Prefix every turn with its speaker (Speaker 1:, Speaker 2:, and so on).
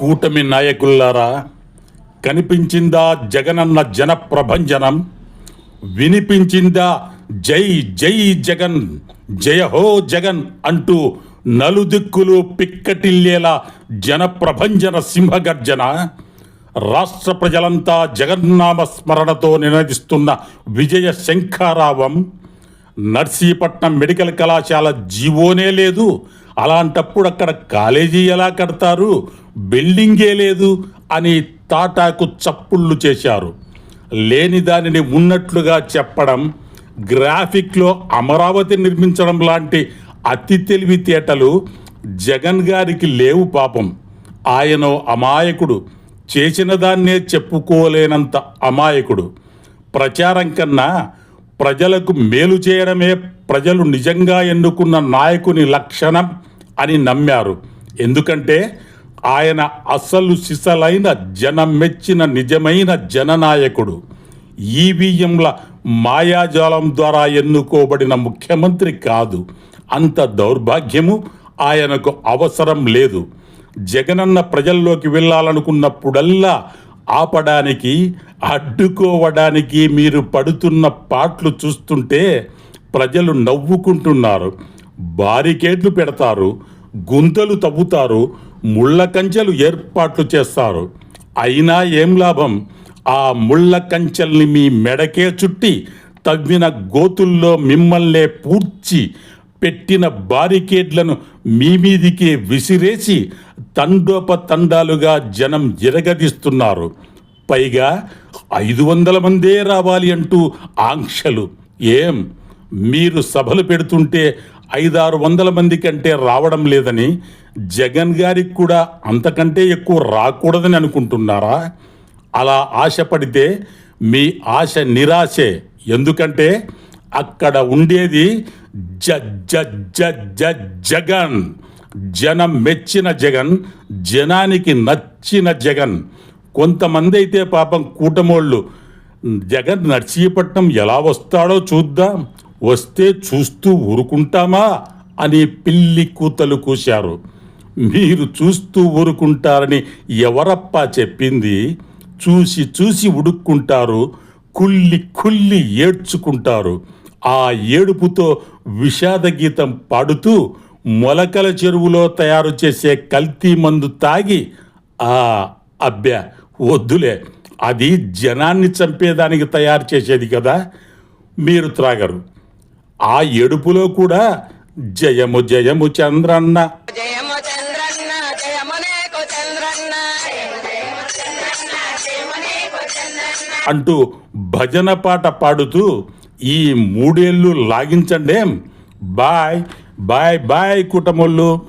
Speaker 1: కూటమి నాయకుల్లారా కనిపించిందా జగనన్న జన ప్రభంజనం వినిపించిందా జై జై జగన్ జయ హో జగన్ అంటూ నలుదిక్కులు పిక్కటిల్లేలా జనప్రభంజన సింహగర్జన? రాష్ట్ర ప్రజలంతా జగన్నామ స్మరణతో నినదిస్తున్న విజయ శంఖారావం? నర్సీపట్నం మెడికల్ కళాశాల జీవోనే లేదు అలాంటప్పుడు అక్కడ కాలేజీ ఎలా కడతారు? బిల్డింగే లేదు అని తాటాకు చప్పుళ్ళు చేశారు. లేని దానిని ఉన్నట్లుగా చెప్పడం గ్రాఫిక్లో అమరావతి నిర్మించడం లాంటి అతి తెలివితేటలు జగన్ గారికి లేవు పాపం. ఆయన అమాయకుడు. చేసిన దాన్నే చెప్పుకోలేనంత అమాయకుడు. ప్రచారం కన్నా ప్రజలకు మేలు చేయడమే ప్రజలు నిజంగా ఎన్నుకున్న నాయకుని లక్షణం. అని నమ్మారు. ఎందుకంటే ఆయన అసలు సిసలైన జనం మెచ్చిన నిజమైన జననాయకుడు. ఈవీఎంల మాయాజాలం ద్వారా ఎన్నుకోబడిన ముఖ్యమంత్రి కాదు. అంత దౌర్భాగ్యము ఆయనకు అవసరం లేదు. జగనన్న ప్రజల్లోకి వెళ్ళాలనుకున్నప్పుడల్లా ఆపడానికి అడ్డుకోవడానికి మీరు పడుతున్న పాట్లు చూస్తుంటే ప్రజలు నవ్వుకుంటున్నారు. బారికేడ్లు పెడతారు గుంతలు తవ్వుతారు ముళ్ళ కంచెలు ఏర్పాట్లు చేస్తారు. అయినా ఏం లాభం? ఆ ముళ్ళ కంచెల్ని మీ మెడకే చుట్టి తవ్విన గోతుల్లో మిమ్మల్నే పూడ్చి పెట్టిన బారికేడ్లను మీ మీదికే విసిరేసి తండోపతండాలుగా జనం ఎరగదీస్తున్నారు పైగా ఐదు వందల మందే రావాలి అంటూ ఆంక్షలు. ఏం? మీరు సభలు పెడుతుంటే ఐదారు వందల మంది కంటే రావడం లేదని జగన్ గారికి కూడా అంతకంటే ఎక్కువ రాకూడదని అనుకుంటున్నారా? అలా ఆశపడితే మీ ఆశ నిరాశే. ఎందుకంటే అక్కడ ఉండేది జ జ జ జ జగన్. జనం మెచ్చిన జగన్ జనానికి నచ్చిన జగన్. కొంతమంది అయితే పాపం కూటమోళ్ళు. జగన్ నర్సీపట్నం ఎలా వస్తాడో చూద్దాం. వస్తే చూస్తూ ఊరుకుంటామా అని పిల్లి కూతలు కూశారు. మీరు చూస్తూ ఊరుకుంటారని ఎవరప్పా చెప్పింది? చూసి చూసి ఉడుక్కుంటారు కుల్లి కుల్లి ఏడ్చుకుంటారు. ఆ ఏడుపుతో విషాద గీతం పాడుతూ మొలకల చెరువులో తయారు చేసే కల్తీ మందు తాగి ఆ అబ్బా వద్దులే అది జనాన్ని చంపేదానికి తయారు చేసేది కదా? మీరు త్రాగరు. ఆ ఏడుపులో కూడా జయము జయము చంద్రన్న.
Speaker 2: జయము చంద్రన్న జయము నీకు చంద్రన్న
Speaker 1: అంటూ భజన పాట పాడుతూ ఈ మూడేళ్ళు లాగించండేం. Bye bye bye కుటుంబోళ్ళు